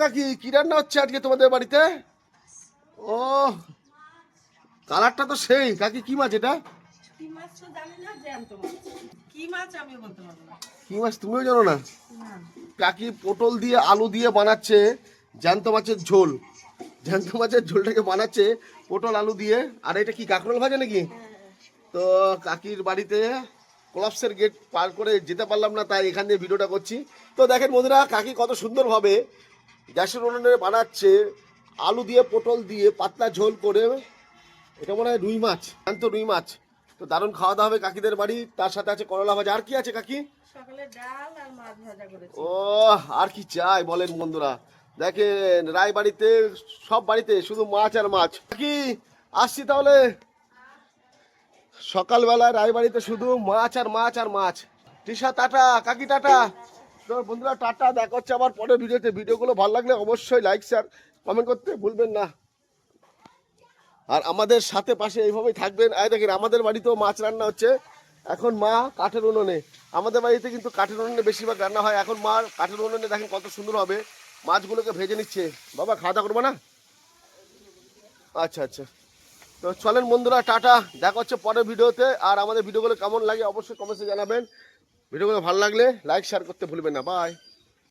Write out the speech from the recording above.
কাকি কি রান্না হচ্ছে আজকে তোমাদের বাড়িতে? ও কালারটা তো সেই। কাকি কি মাছ এটা? কি মাছ তো জানি না জ্যান্ত মাছ। কি মাছ আমি বলতে পারব না। কি মাছ তুমিও জানো না। কাকি পটল দিয়ে আলু দিয়ে বানাচ্ছে জ্যান্ত মাছের ঝোল। জ্যান্ত মাছের ঝোলটাকে বানাচ্ছে পটল আলু দিয়ে। আর এটা কি কাঁকরোল ভাজা নাকি? তো কাকির বাড়িতে কোলাপসের গেট পার করে যেতে পারলাম না তাই এখান দিয়ে ভিডিওটা করছি। তো দেখেন বন্ধুরা কাকি কত সুন্দরভাবে গ্যাসের উনুনে বানাচ্ছে আলু দিয়ে পটল দিয়ে পাতলা ঝোল করে এটা মনে হয় রুই মাছ জ্যান্ত রুই মাছ। তো দারুণ খাওয়া দাওয়া হবে কাকিদের বাড়ি তার সাথে আছে করলা ভাজা। আর কি আছে কাকি? ও আর কি চাই বলেন বন্ধুরা। দেখেন রায় বাড়িতে সব বাড়িতে শুধু মাছ আর মাছ। কি আসছি তাহলে। সকালবেলায় রায় বাড়িতে শুধু মাছ আর মাছ আর মাছ। টিসা টাটা কাকি টাটা। তো বন্ধুরা, টাটা, দেখা হচ্ছে আবার পরের ভিডিওতে। ভিডিওগুলো ভালো লাগলে অবশ্যই লাইক শেয়ার কমেন্ট করতে ভুলবেন না। আর আমাদের সাথে পাশে এইভাবেই থাকবেন। এই দেখেন, আমাদের বাড়িতেও মাছ রান্না হচ্ছে। এখন মা কাঠের উনুনে। আমাদের বাড়িতে কিন্তু কাঠের উনুনে বেশিরভাগ রান্না হয়। এখন মা কাঠের উনুনে দেখেন কত সুন্দর হবে। মাছগুলোকে ভেজে নিচ্ছে। বাবা, খাওয়া দাওয়া করব না? আচ্ছা আচ্ছা। তো চলেন বন্ধুরা, টাটা। দেখা হচ্ছে পরের ভিডিওতে। আর আমাদের ভিডিওগুলো কেমন লাগে অবশ্যই কমেন্টে জানাবেন। ভিডিওগুলো ভালো লাগলে লাইক শেয়ার করতে ভুলবেন না। বাই